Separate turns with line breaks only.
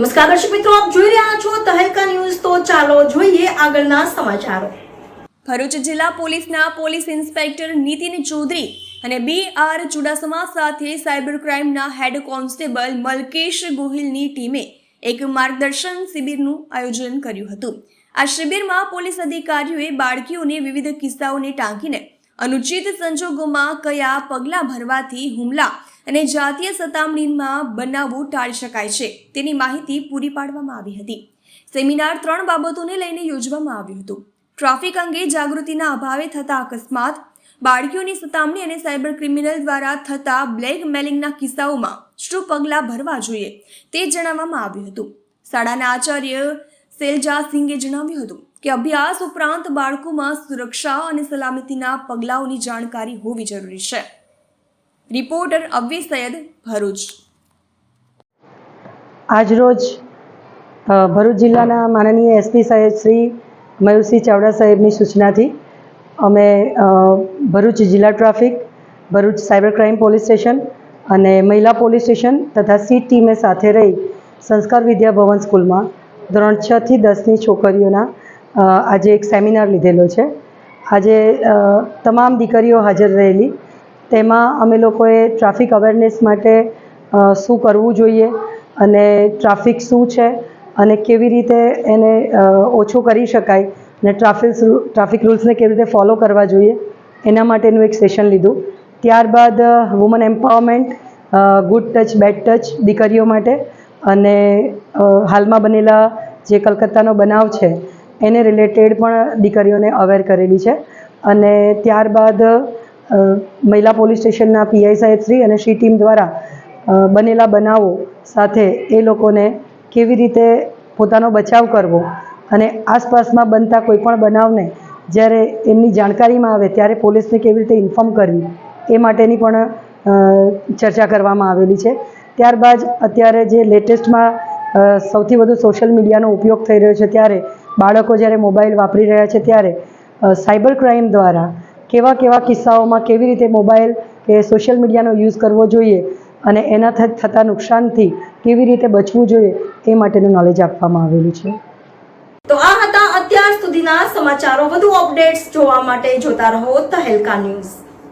નમસ્કાર દર્શક મિત્રો, આપ જોઈ રહ્યા છો તહેલકા ન્યૂઝ. તો ચાલો જોઈએ આગળના સમાચારો.
ભરૂચ જિલ્લા પોલીસના પોલીસ ઇન્સ્પેક્ટર નીતિન ચૌધરી અને બી આર ચુડાસમા સાથે સાયબર ક્રાઇમના હેડ કોન્સ્ટેબલ મલકેશ ગોહિલની ટીમે એક માર્ગદર્શન શિબિરનું આયોજન કર્યું હતું. આ શિબિરમાં પોલીસ અધિકારીઓએ બાળકીઓને વિવિધ કિસ્સાઓને ટાંકીને અનુચિત સંજોગોમાં કયા પગલાં ભરવાથી હુમલા અને જાતીય સતામણીમાં બનાવવું ટાળી શકાય છે તેની માહિતી પૂરી પાડવામાં આવી હતી. સેમિનાર ત્રણ બાબતોને લઈને યોજવામાં આવ્યું હતું. ટ્રાફિક અંગે જાગૃતિના અભાવે થતા અકસ્માત, બાળકીઓની સતામણી અને સાયબર ક્રિમિનલ દ્વારા થતા બ્લેકમેલિંગના કિસ્સાઓમાં શું પગલાં ભરવા જોઈએ તે જણાવવામાં આવ્યું હતું. શાળાના આચાર્ય સેલજા સિંઘે જણાવ્યું હતું કે અભ્યાસ ઉપરાંત બાળકોમાં સુરક્ષા અને સલામતીના પગલાઓની જાણકારી હોવી જરૂરી છે. રિપોર્ટર અવ્વી સૈયદ ભરૂચ.
આજરોજ ભરૂચ જિલ્લાના માનનીય એસપી સાહેબ શ્રી મયુરસિંહ ચાવડા સાહેબની સૂચનાથી અમે ભરૂચ જિલ્લા traffic, Bharuch cyber crime police station અને મહિલા પોલીસ સ્ટેશન તથા સી ટીમે સાથે રહી સંસ્કાર વિદ્યા ભવન સ્કૂલમાં ધોરણ છ થી દસની છોકરીઓના આજે એક સેમિનાર લીધેલો છે. આજે તમામ દીકરીઓ હાજર રહેલી. તેમાં અમે લોકોએ ટ્રાફિક અવેરનેસ માટે શું કરવું જોઈએ અને ટ્રાફિક શું છે અને કેવી રીતે એને ઓછો કરી શકાય અને ટ્રાફિક ટ્રાફિક રૂલ્સને કેવી રીતે ફોલો કરવા જોઈએ, એના માટેનું એક સેશન લીધું. ત્યારબાદ woman empowerment good touch bad touch દીકરીઓ માટે અને હાલમાં બનેલા જે કલકત્તાનો બનાવ છે, એને રિલેટેડ પણ દીકરીઓને અવેર કરેલી છે. અને ત્યારબાદ મહિલા પોલીસ સ્ટેશનના પીઆઈ સાહેબ શ્રી અને શ્રી ટીમ દ્વારા બનેલા બનાવો સાથે એ લોકોને કેવી રીતે પોતાનો બચાવ કરવો અને આસપાસમાં બનતા કોઈપણ બનાવને જ્યારે એમની જાણકારીમાં આવે ત્યારે પોલીસને કેવી રીતે ઇન્ફોર્મ કરવી એ માટેની પણ ચર્ચા કરવામાં આવેલી છે. ત્યારબાદ અત્યારે જે લેટેસ્ટમાં સૌથી વધુ સોશિયલ મીડિયાનો ઉપયોગ થઈ રહ્યો છે ત્યારે બાળકો જ્યારે મોબાઈલ વાપરી રહ્યા છે ત્યારે સાયબર ક્રાઇમ દ્વારા કેવા કેવા કિસ્સાઓમાં કેવી રીતે મોબાઈલ કે સોશિયલ મીડિયાનો યુઝ કરવો જોઈએ અને એના થતા નુકસાનથી કેવી રીતે બચવું જોઈએ એ માટેનું નોલેજ આપવામાં આવેલું છે.
તો આ હતા અત્યાર સુધીના સમાચારો. વધુ અપડેટ્સ જોવા માટે જોતા રહો તહેલકા ન્યૂઝ.